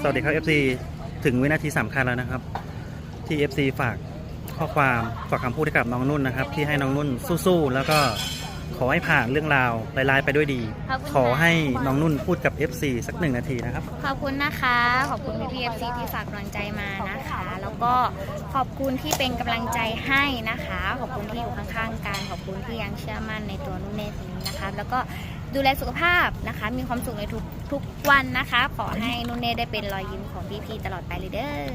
สวัสดีครับ FC ถึงวินาทีสำคัญแล้วนะครับ ที่ FC ฝากข้อความฝากคำพูดให้กับน้องนุ่นนะครับ ที่ให้น้องนุ่นสู้ๆแล้วก็ขอให้ผ่านเรื่องราวร้ายๆไปด้วยดี ขอบคุณค่ะ ขอให้น้องนุ่นพูดกับ FC สักหนึ่งนาทีนะครับ ขอบคุณนะคะ ขอบคุณพี่พีเอฟซีที่ฝากกำลังใจมานะคะ แล้วก็ขอบคุณที่เป็นกำลังใจให้นะคะ ขอบคุณที่อยู่ข้างๆกัน ขอบคุณที่ยังเชื่อมั่นในตัวนุ่นเนตนี้นะคะ แล้วก็ ดูแลสุขภาพนะคะ มีความสุขในทุกทุกวันนะคะ ขอให้นุ่นเนตได้เป็นรอยยิ้มของพี่พีตลอดไปเลยเด้อ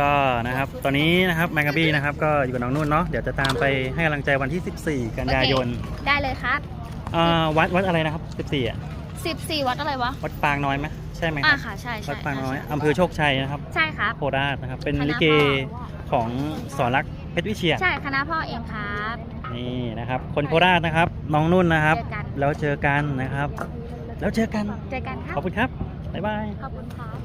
ก็นะครับ ตอนนี้นะครับแมงกาบี้นะครับ ก็อยู่กับน้องนุ่นเนาะ เดี๋ยวจะตามไปให้กำลังใจวันที่ 14 กันยายนได้เลยครับ อ่าวัดวัดอะไรนะครับ 14อะ 14 วัดอะไรวะ วัดปางน้อยไหมใช่ไหมคอ่ารับ ค่ะใช่ใช่วัดปางน้อยใช่อำเภอโชคชัยนะครับ ใช่ครับ โคราชนะครับ เป็นคณะลิเกพ่อของสอนรักเพชรวิเชียร ใช่คณะพ่อเองครับ นี่นะครับ คนโคราชนะครับ น้องนุ่นนะครับเจอกันแล้วเจอกันนะครับ แล้วเจอกัน เจอกันครัขบอบคุณครับ บ๊ายบาย ขอบคุณครับ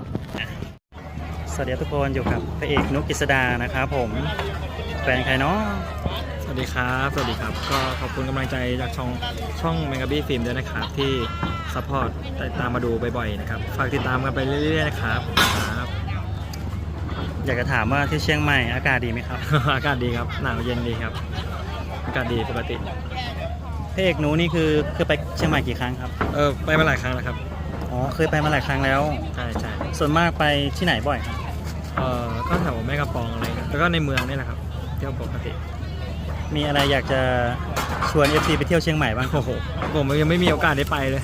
สวัสดีครับทุกคนอยู่กับพระเอกนุกกิษดานะครับผมแฟนใครเนาะสวัสดีครับ สวัสดีครับ ก็ขอบคุณกำลังใจจากช่องช่องแมงกาบี้ฟิล์มด้วยนะครับ ที่ซัพพอร์ตติดตามมาดูบ่อยๆนะครับ ฝากติดตามกันไปเรื่อยๆนะครับครับ อยากจะถามว่าที่เชียงใหม่อากาศดีไหมครับ อากาศดีครับ หนาวเย็นดีครับ อากาศดีปกติพระเอกหนูนี่คือคือไปเชียงใหม่กี่ครั้งครับ เออไปมาหลายครั้งแล้วครับ อ๋อ เคยไปมาหลายครั้งแล้ว ใช่ใช่ส่วนมากไปที่ไหนบ่อยครับ เออก็แถวแม่กระปองอะไรเงี้ยแล้วก็ในเมืองนี่แหละครับ เที่ยวปกติ มีอะไรอยากจะชวน FC ไปเที่ยวเชียงใหม่บ้างโอ้โห ผมยังไม่มีโอกาสได้ไปเลย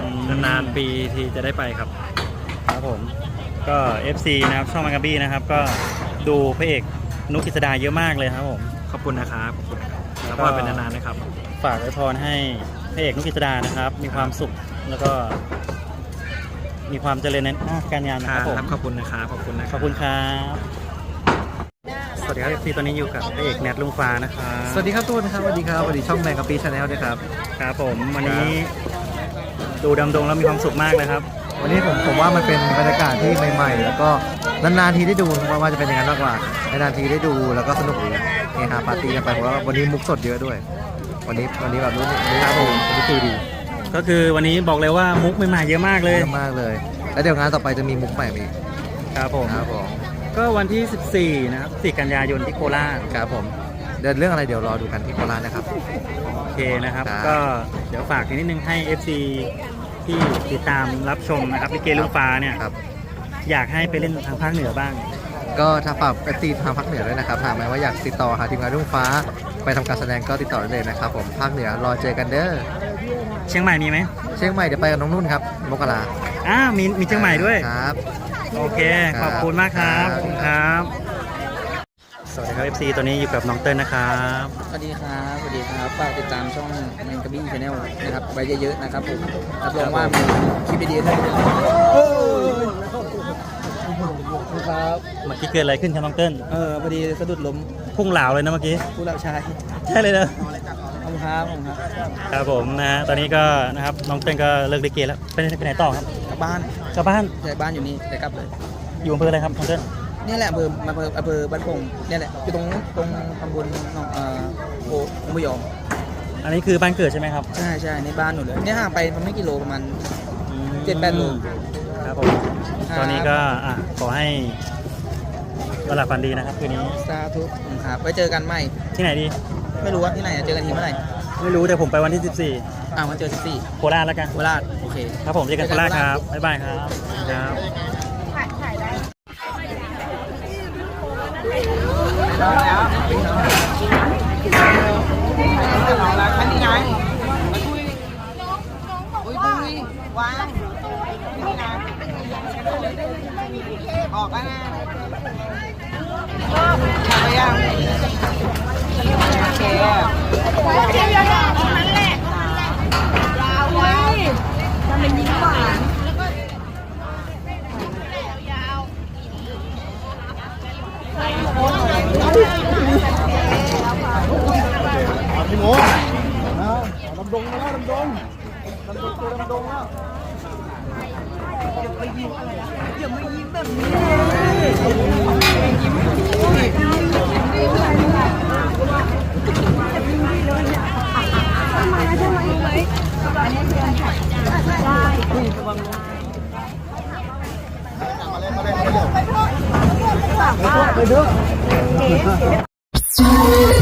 อืมนานๆปีทีจะได้ไปครับ ครับผม ก็ FC นะครับช่องมังกาบี้นะครับ ก็ดูพระเอกนุกกิษดาเยอะมากเลยครับผม ขอบคุณนะครับ ขอบคุณนะครับ แล้วก็เป็นนานๆนะครับ ฝากอวยพรให้พระเอกนุกกิษดานะครับ มีความสุขแล้วก็ มีความเจริญในหน้าที่การงานนะครับผมขอบคุณนะครับขอบคุณนะขอบคุณครับสวัสดีครับ FC ตอนนี้อยู่กับพระเอกแนทลุงฟ้านะครับสวัสดีครับทุกคนครับสวัสดีครับสวัสดีช่องแมงกะปีชาแนลด้วยครับ ครับผมวันนี้ดูดำดงแล้วมีความสุขมากเลยครับ วันนี้ผมผมว่ามันเป็นบรรยากาศที่ใหม่ ๆ แล้วก็ นานๆทีได้ดูว่าว่าจะเป็นอย่างนั้นมากกว่านานๆทีได้ดูแล้วก็สนุกดีเฮฮาปาร์ตี้กันไปเพราะว่าวันนี้มุกสดเยอะด้วย วันนี้วันนี้แบบรู้รู้ครับผมวันนี้คือดีก็คือวันนี้บอกเลยว่ามุกใหม่ๆเยอะมากเลยเยอะมากเลย แล้วเดี๋ยวงานต่อไปจะมีมุกใหม่มาอีกครับผมครับผมก็วันที่ 14 นะครับ4กันยายนที่โคราชครับผมเดี๋ยวเรื่องอะไรเดี๋ยวรอดูกันที่โคราชนะครับโอเคนะครับครับก็เดี๋ยวฝากนิดนึงให้ FC ที่ติดตามรับชมนะครับลิเกลุงฟ้าเนี่ยครับ อยากให้ไปเล่นทางภาคเหนือบ้าง ก็ถ้าฝากเอฟซีทางภาคเหนือด้วยนะครับถามไหมว่าอยากติดต่อหาทีมงานรุ่งฟ้า ไปทำการแสดงก็ติดต่อได้เลยนะครับผมภาคเหนือรอเจอกันเด้อเชียงใหม่มีไหมเชียงใหม่เดี๋ยวไปกับน้องนุ่นครับมกราอ้าวมีมีเชียงใหม่ด้วย ครับ โอเคคขรับอบคุณมากครับครับขอบคุณครับ สวัสดีครับ FC ตอนนี้อยู่กับน้องเติ้ลนะครับสวัสดีครับสวัสดีครับฝากติดตามช่องแมงกะบี้ชาแนลนะครับไว้เยอะๆนะครับผมรับรองว่ามีคลิปดีๆด้วย ครับเมื่อกี้เกิดอะไรขึ้นครับน้องเติ้ลเออพอดีสะดุดล้มพุ่งเหลาเลยนะเมื่อกี้ผู้รับใช้ใช่เลยนะขอบคุณครับขอบคุณครับครับผมนะฮะตอนนี้ก็นะครับน้องเติ้ลก็เลิกลิเกแล้วไปไหนไปไหนต่อครับกลับบ้านกลับบ้านย้ายบ้านอยู่นี่แต่กลับเลยอยู่อำเภออะไรครับน้องเติ้ลนี่แหละอำเภออำเภออำเภอบ้านโป่งเนี่ยแหละอยู่ตรงตรงตำบลหนองเอ่อโอ้ไม่ยอมอันนี้คือบ้านเกิดใช่ไหมครับใช่ใช่ในบ้านหนูเลยเนี่ยห่างไปมันไม่กี่โลประมาณ อืมเจ็ดแปดโล ครับผมครับ ตอนนี้ก็อะขอให้ตลาดฟันดีนะครับคืนนี้สาธุขอบคุณครับไว้เจอกันใหม่ ที่ไหนดี ไม่รู้ว่าที่ไหนอะเจอกันทีเมื่อไหร่ไม่รู้แต่ผมไปวันที่ อ่าวันเจอสิบสี่14 โคราชแล้วกัน โคราชโอเค ครับผมเจอกันโคราชครับ บ๊ายบายครับ ครับ bỏ cái đâm đùng đó đâm đùng đâm đùng đâm đùng đó อย่ามายิ้มแบบนี้ทำไมทำไมรู้ไหมตอนนี้เดือนถ่ายได้ระวังฝากว่าเจ๊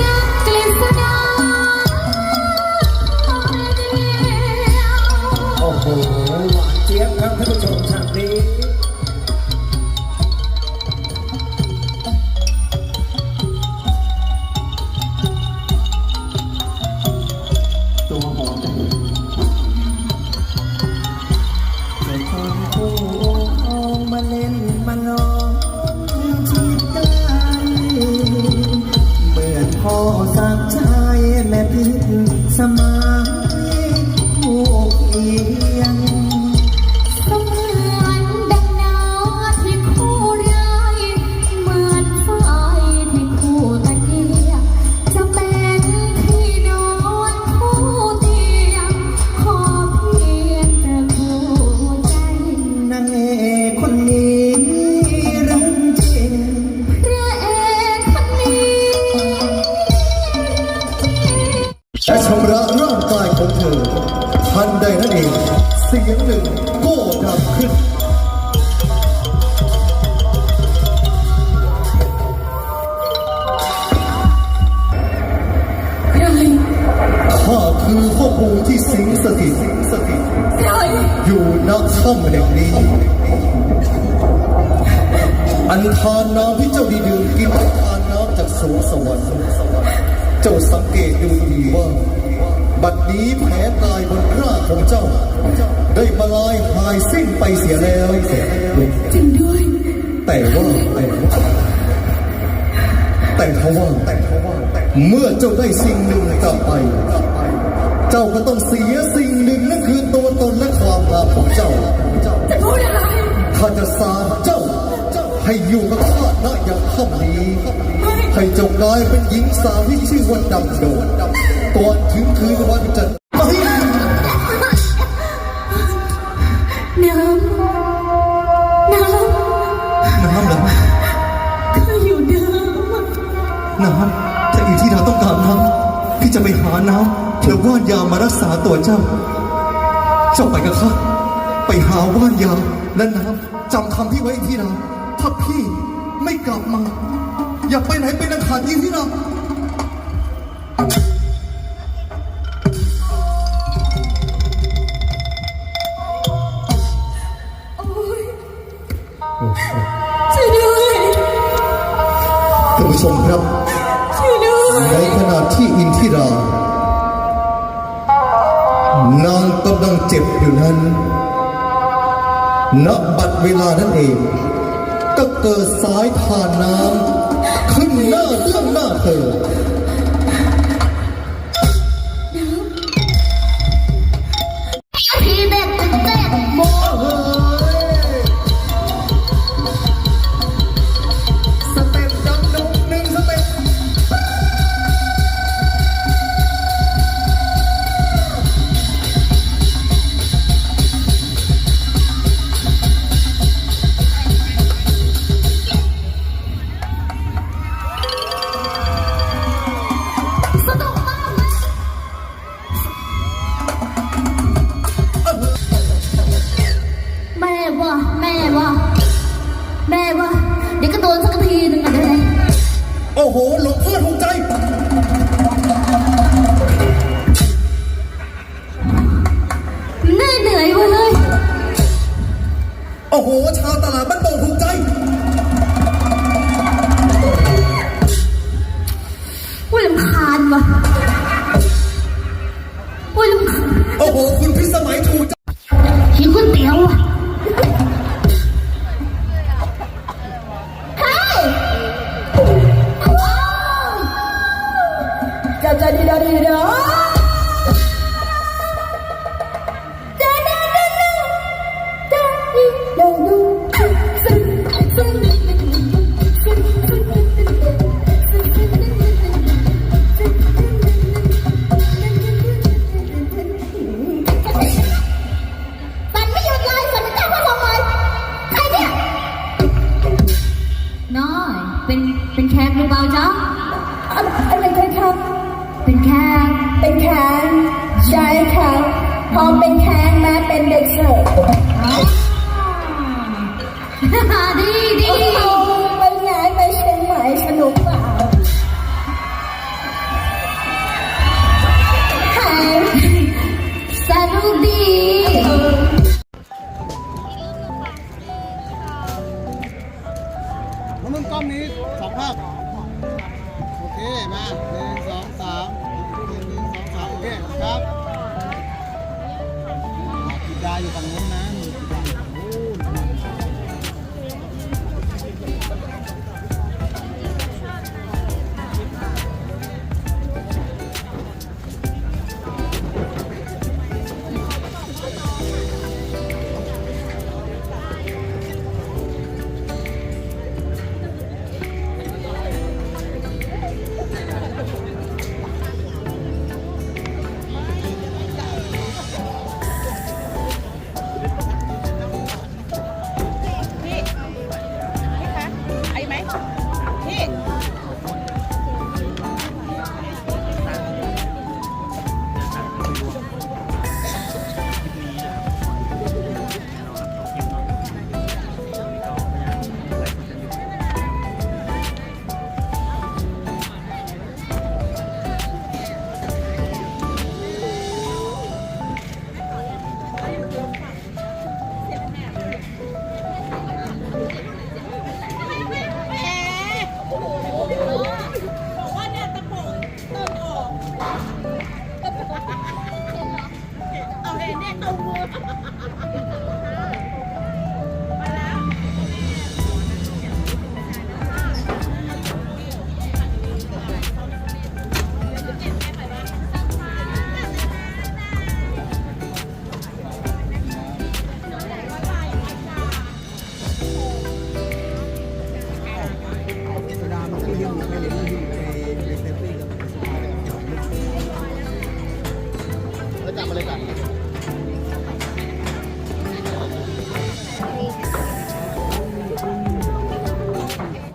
ำระร่างกายของเธอ ทันใดนั่นเอง เสียงหนึ่งก็ดังขึ้น ใครข้าคือพ่อปู่ที่สิงสถิตสิงสถิตใครอยู่ณถ้ำแห่งนี้ อันทานน้ำที่เจ้าไดีดื่มกินอันทานน้ำจากสวงสวรรค์เจ้าสังเกตดูดีว่า บัดนี้แผลตายบนร่างของเจ้า ได้มาลายหายสิ้นไปเสียแล้ว จริงด้วย แต่ว่าแต่ว่าแต่เขาว่าแต่เขาว่าเมื่อเจ้าได้สิ่งหนึ่งกลับไป เจ้าก็ต้องเสียสิ่งหนึ่งนั่นคือตัวตนและความงามของเจ้า จะพูดอะไรข้าจะสาบเจ้า ให้อยู่กับข้าณอย่างค่ำนี้ ให้เจ้ากลายเป็นหญิงสาวที่ชื่อว่าดำโดดก่อนถึงคืนวันจะไม่น้ำ น้ำ น้ำเหรอข้าอยู่น้ำ น้ำถ้าอีที่เราต้องการน้ำพี่จะไปหาน้ำแล้วว่านยามารักษาตัวเจ้า เจ้าไปกับข้าไปหาว่านยาและน้ำจำคำที่ไว้ที่เราถ้าพี่ไม่กลับมา อย่าไปไหนเป็นอันขาดอีกที่เราช่วยด้วยท่านผู้ชมครับช่วยด้วยในขณะที่อินทิรานางกำลังเจ็บอยู่นั้นณบัดเวลานั้นเอง ก็เกิดสายทานน้ำขึ้นหน้า ข้ หหลวงพ่อถูกใจเหนื่อยเหนื่อยๆมาเลย โอ้โห ชาวตลาดบ้านโป่